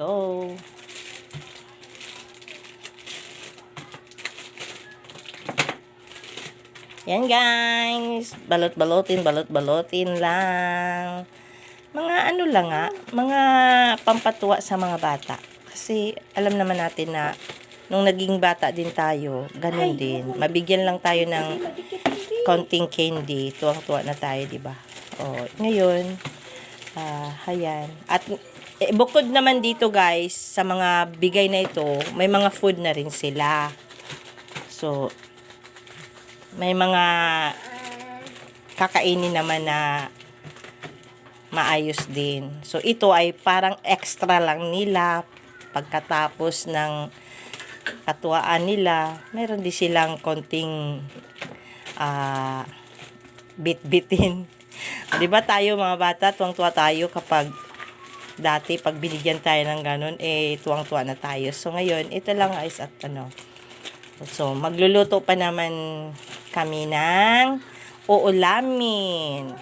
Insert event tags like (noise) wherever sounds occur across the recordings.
go. Yan guys, balot-balotin, balot-balotin lang. Mga ano lang nga, mga pampatuwa sa mga bata. Kasi alam naman natin na nung naging bata din tayo, ganun din. Mabigyan lang tayo ng konting candy, tuwang-tuwa na tayo, di ba? Oh, ngayon, ah, ayan. At eh, bukod naman dito guys, sa mga bigay na ito, may mga food na rin sila. So, may mga kakainin naman na maayos din. So, ito ay parang extra lang nila pagkatapos ng katuwaan nila. Meron din silang konting ah bit-bitin. (laughs) 'Di ba tayo mga bata, tuwang-tuwa tayo kapag dati pag binigyan tayo ng ganun, eh tuwang-tuwa na tayo. So ngayon, ito lang guys at ano. So magluluto pa naman kami ng uulamin.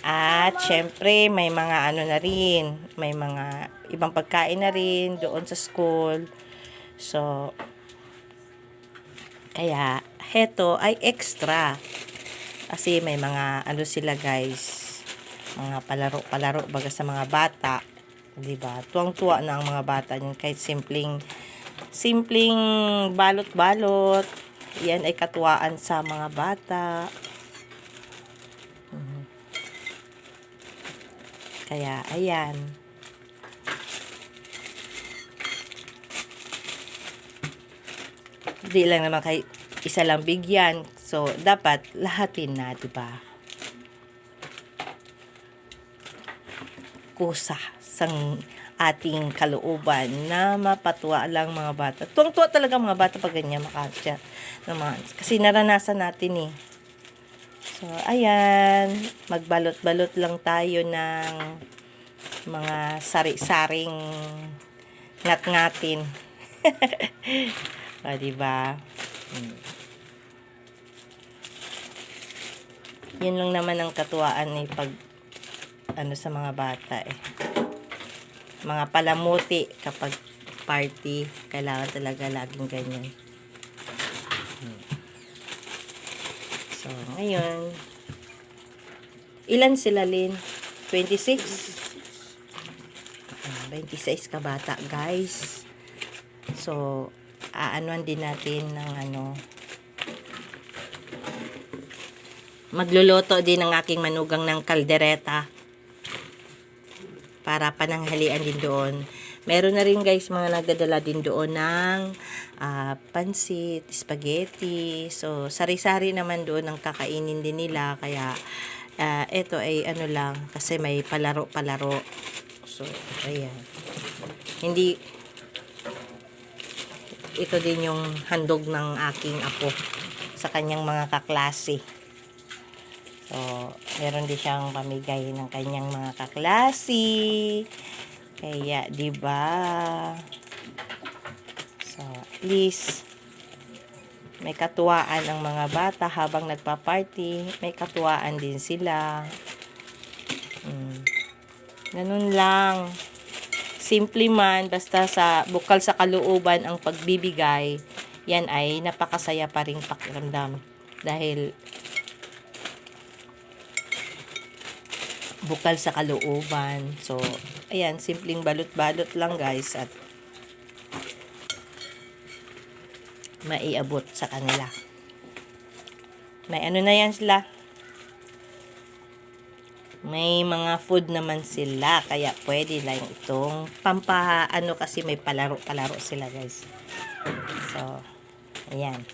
At syempre may mga ano na rin, may mga ibang pagkain na rin doon sa school. So kaya heto ay extra. Kasi may mga ano sila guys, mga palaro-palaro baga sa mga bata, 'di ba? Tuwang-tuwa na ang mga bata niyan kahit simpleng simpleng balot-balot. Yan ay katuwaan sa mga bata. Mhm. Kaya ayan. Di lang naman kay isa lang bigyan. So, dapat lahatin na, di ba? Kusa sang ating kalooban na mapatuwa lang mga bata. Tuwang-tuwa talaga mga bata pag ganyan makasya. Naman. Kasi naranasan natin eh. So, ayan. Magbalot-balot lang tayo ng mga sari-saring ngat-ngatin. (laughs) o, diba? Hmm. Yun lang naman ang katuwaan eh pag ano sa mga bata eh. Mga palamuti kapag party, kailangan talaga laging ganyan. So, ngayon, ilan sila, Lin? 26? Ah, 26 ka bata, guys. So, aanuan din natin ng ano, magluluto din ng aking manugang ng kaldereta para pananghalian din doon. Meron na rin guys mga nagdadala din doon ng ah, pansit, spaghetti. So, sari-sari naman doon ang kakainin din nila. Kaya, ah, ito ay ano lang, kasi may palaro-palaro. So, ayan. Hindi, ito din yung handog ng aking apo sa kanyang mga kaklase. So, meron din siyang pamigay ng kanyang mga kaklase. Kaya, di ba? So, at may katuwaan ang mga bata habang nagpa-party. May katuwaan din sila. Mm. Ganun lang. Simple man, basta sa bukal sa kalooban ang pagbibigay, yan ay napakasaya pa rin pakiramdam. Dahil bukal sa kalooban. So, ayan, simpleng balot-balot lang guys at maiabot sa kanila. May ano na yan sila. May mga food naman sila, kaya pwede lang itong pampa, ano kasi may palaro-palaro sila guys. So, ayan.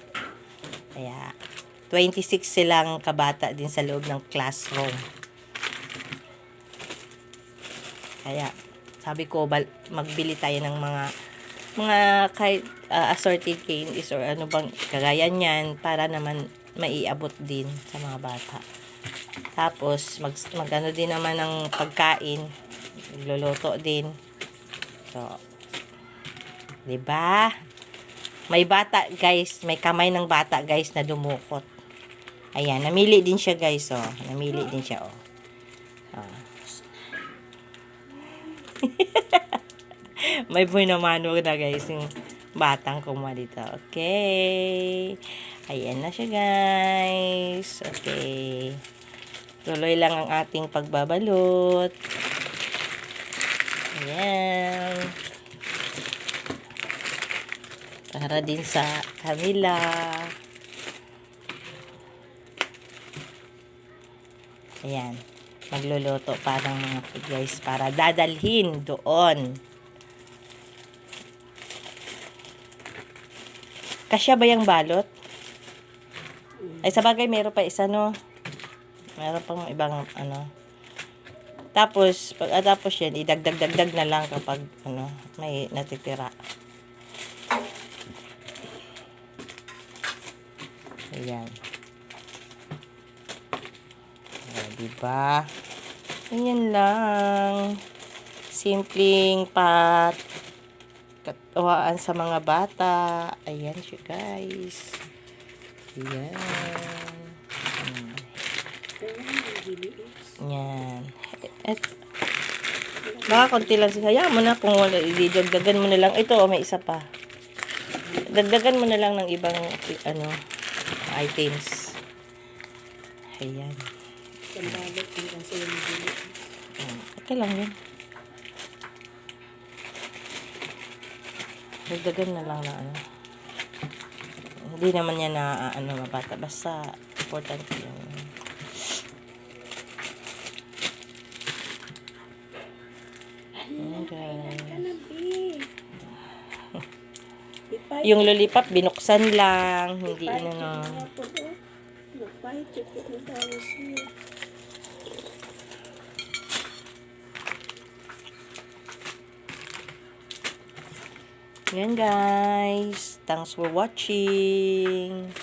Kaya, 26 silang kabata din sa loob ng classroom. Kaya, sabi ko, bal- magbili tayo ng mga mga kahit uh, assorted candies or ano bang kagaya niyan para naman maiabot din sa mga bata. Tapos, mag, magano din naman ng pagkain. Luluto din. So, 'di ba? May bata, guys. May kamay ng bata, guys, na dumukot. Ayan, namili din siya, guys, oh. Namili din siya, oh. (laughs) May pinamano na guys yung batang kumuha dito. Okay. Ayan na siya guys. Okay. Tuloy lang ang ating pagbabalot. Ayan. Para din sa kanila. Ayan. Magluluto pa ng mga food guys para dadalhin doon. Kasya ba yung balot? Ay, sa bagay, meron pa isa, no? Meron pang ibang, ano. Tapos, pag ah, tapos yan, idagdag-dagdag na lang kapag, ano, may natitira. Ayan. O, diba? Ganyan lang. Simpleng pat katuwaan sa mga bata. Ayan siya, guys. Ayan. Hmm. Yan. Et, baka konti lang siya. Hayaan mo na kung wala, idagdagan mo na lang. Ito, oh, may isa pa. Dagdagan mo na lang ng ibang, ano, items. Ayan. Pambalot din kasi yung dili. Hmm, Okay lang yun. Dagdagan na lang na ano. Hindi naman yan na ano mabata. Basta important yung Okay. Yung lollipop, binuksan lang. Hindi inano. Ipay. Yan guys. Thanks for watching.